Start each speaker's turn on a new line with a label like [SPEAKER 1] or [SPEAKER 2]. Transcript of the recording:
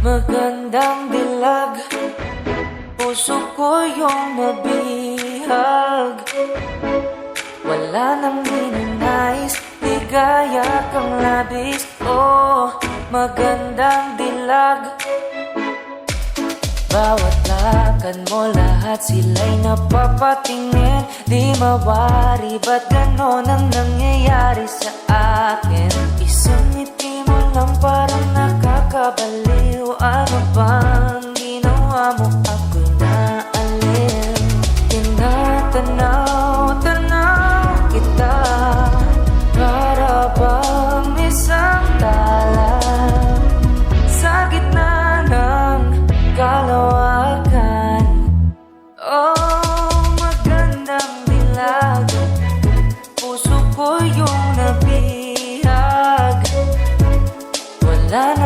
[SPEAKER 1] Magandang dilag. Puso ko yung nabihag Wala nang ninanais Ligaya kang labis. Oh, magandang dilag. Bawat lakad mo lahat sila'y napapatingin. Di mawari ba't ganon ang nangyayari sa akin pabaliw Ano bang ginawa mo? Ako'y naalim Tinatanaw-tanaw kita. Para bang isang tala Sa gitna ng kalawakan. Oh, magandang dilag Puso ko yung nabihag. Wala na